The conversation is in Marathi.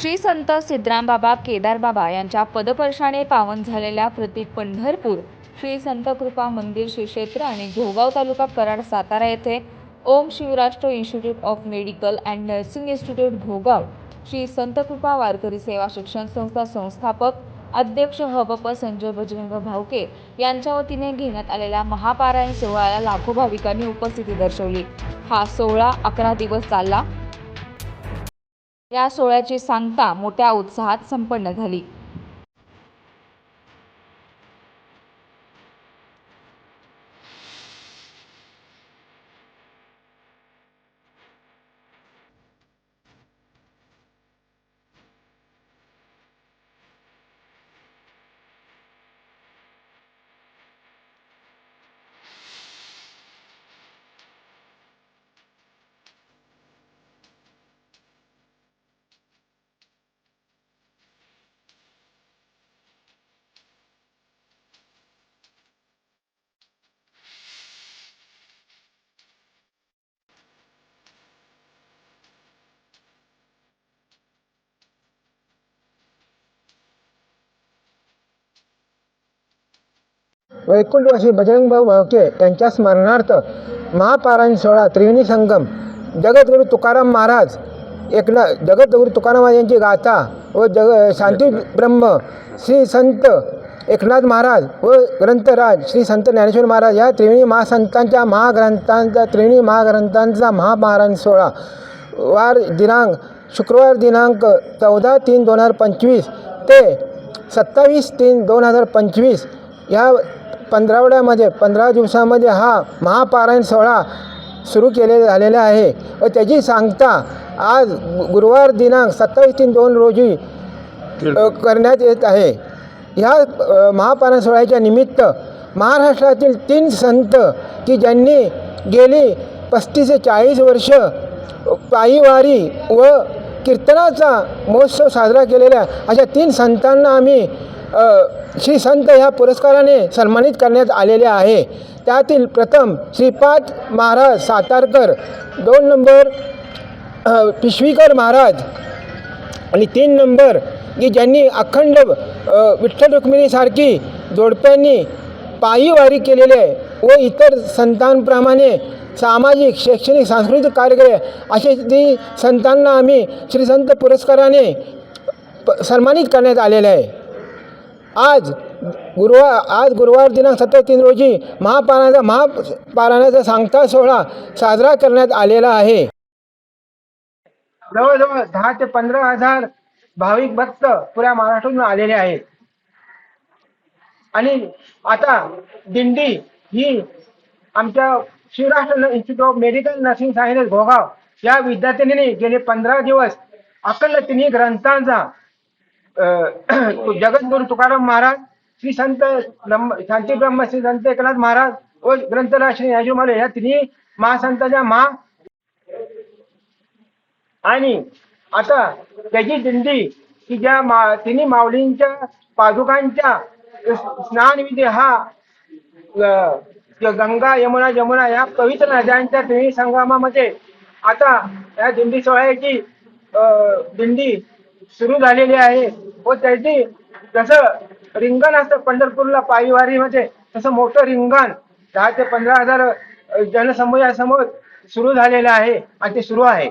श्री संत सिद्धरामबाबा केदारबाबा यांच्या पदपर्शाने पावन झालेल्या प्रतीक पंढरपूर श्री संत कृपा मंदिर श्री क्षेत्र आणि घोगाव तालुका कराड सातारा येथे Om Shivrashtra institute of medical and nursing institute Ghogaon Shri संत कृपा वारकरी सेवा शिक्षण संस्था संस्थापक अध्यक्ष हबप संजय बजरंग भावके यांच्या वतीने घेण्यात आलेल्या महापारायण सोहळ्याला लाखो भाविकांनी उपस्थिती दर्शवली. हा सोहळा अकरा दिवस चालला. या सोहळ्याची सांगता मोठ्या उत्साहात संपन्न झाली. वैकुंठवासी बजरंगभाऊ भावके यांच्या स्मरणार्थ महापारायण सोहळा त्रिवेणी संगम जगद्गुरू तुकाराम महाराज एकना जगद्गुरू तुकाराम यांची गाथा व जग शांती ब्रह्म श्री संत एकनाथ महाराज व ग्रंथराज श्री संत ज्ञानेश्वर महाराज या त्रिवेणी महासंतांच्या महाग्रंथांचा त्रिवेणी महाग्रंथांचा महापारायण सोहळा. वार दिनांक शुक्रवार दिनांक चौदा तीन दोन हजार पंचवीस ते सत्तावीस तीन दोन हजार पंचवीस ह्या पंधरावड्यामध्ये पंधरा दिवसामध्ये हा महापारायण सोहळा सुरू केले झालेला आहे. व त्याची सांगता आज गुरुवार दिनांक सत्तावीस तीन दोन रोजी करण्यात येत आहे. ह्या महापारायण सोहळ्याच्या निमित्त महाराष्ट्रातील तीन संत की ज्यांनी गेली पस्तीस ते चाळीस वर्ष पायीवारी व कीर्तनाचा महोत्सव साजरा केलेल्या अशा तीन संतांना आम्ही श्री संत ह्या पुरस्काराने सन्मानित करण्यात आलेले आहे. त्यातील प्रथम श्रीपाद महाराज सातारकर दोन नंबर पिशवीकर महाराज आणि तीन नंबर की ज्यांनी अखंड विठ्ठल रुक्मिणीसारखी जोडप्यांनी पायी वारी केलेली आहे व इतर संतांप्रमाणे सामाजिक शैक्षणिक सांस्कृतिक कार्यक्रम असे ती संतांना आम्ही श्रीसंत पुरस्काराने प सन्मानित करण्यात आलेले आहे. आज गुरुवार आज गुरुवार दिनांक सत्तर तीन रोजी महापारायणाचा महापारायणाचा सांगता सोहळा साजरा करण्यात आलेला आहे. जवळजवळ दहा ते पंधरा हजार भाविक भक्त पुऱ्या महाराष्ट्रातून आलेले आहेत. आणि आता दिंडी ही आमच्या Shivrashtra institute of medical nursing science Ghogaon या विद्यार्थिनीने गेले पंधरा दिवस अखंड तिन्ही ग्रंथांचा अ, जगद्गुरु तुकाराम महाराज श्री संत शांती ब्रह्म श्री संत एकनाथ महाराज व ग्रंथराज श्री याजुमाले या तिन्ही महासंतांच्या महा आणि आता त्याची दिंडी की ज्या मा तिन्ही माऊलींच्या पादुकांच्या स्नान विधी हा गंगा यमुना जमुना या पवित्र नद्यांच्या तिन्ही संगमामध्ये आता या दिंडी सोहळ्याची दिंडी सुरू झालेली आहे. हो व त्याची जसं रिंगण असतं पंढरपूरला पायीवारीमध्ये म्हणजे तसं मोठं रिंगण दहा ते पंधरा हजार अ, जनसमूहासमोर सुरू झालेलं आहे आणि ते सुरू आहे.